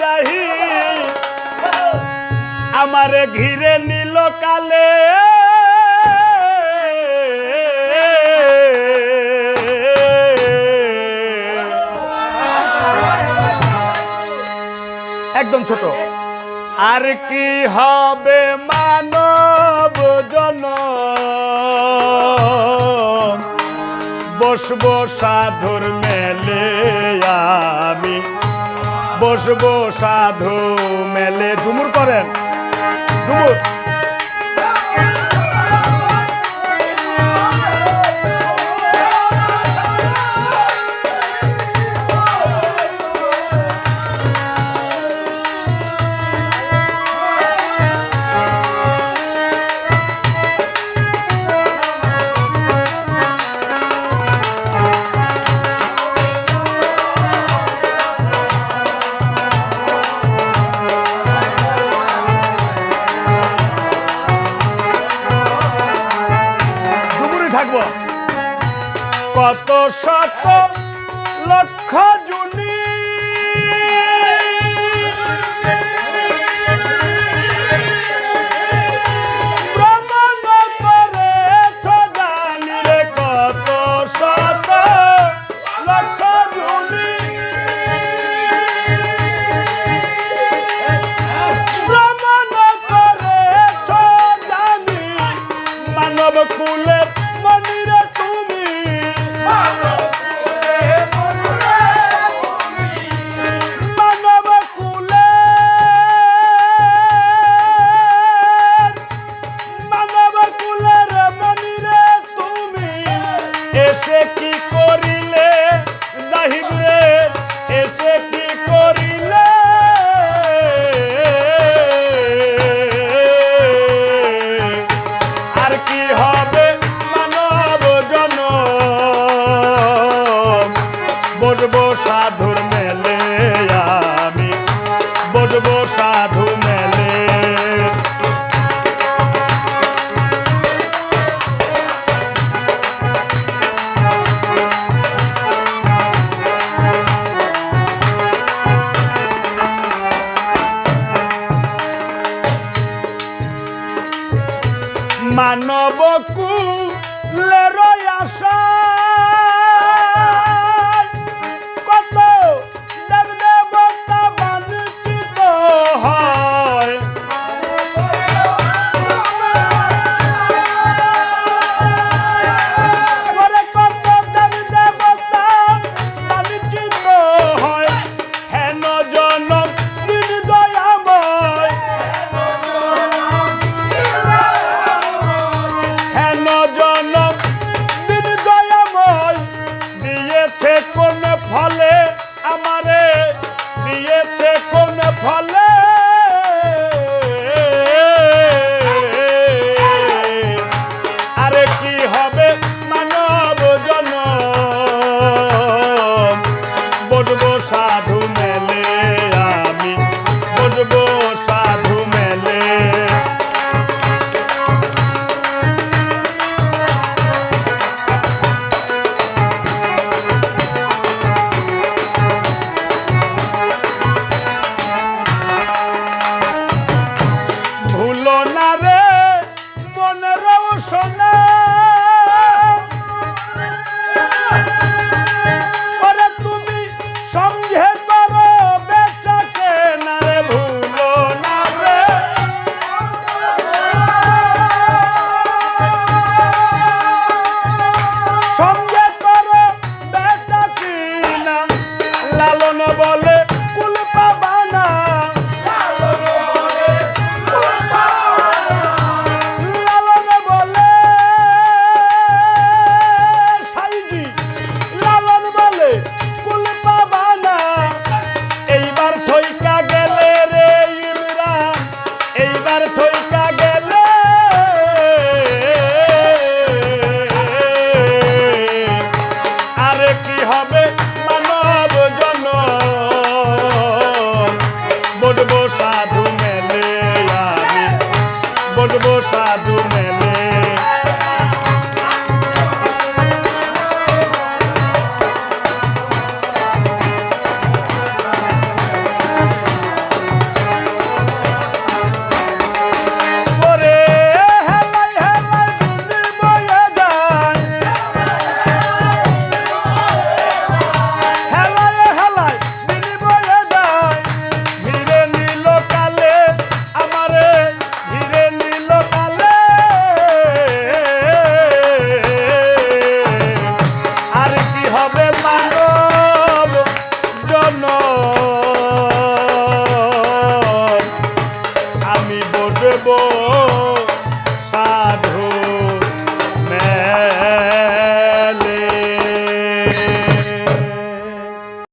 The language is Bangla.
যাহি আমারে ঘিরে নিল কালে। একদম ছোট। আর কি হবে মানব জন বসবো সাধুর মেলে আমি। বসবো সাধু মেলে। ঝুমুর করেন। ঝুমুর। থাকব। কত শত লক্ষ জুনি এসে কি করিলে? জাহিদ রে, এসে কি করিলে? আর কি হবে মানব জন বসবো সাধুর মেলে আমি বসবো সাধু মেলে মানব Vallahi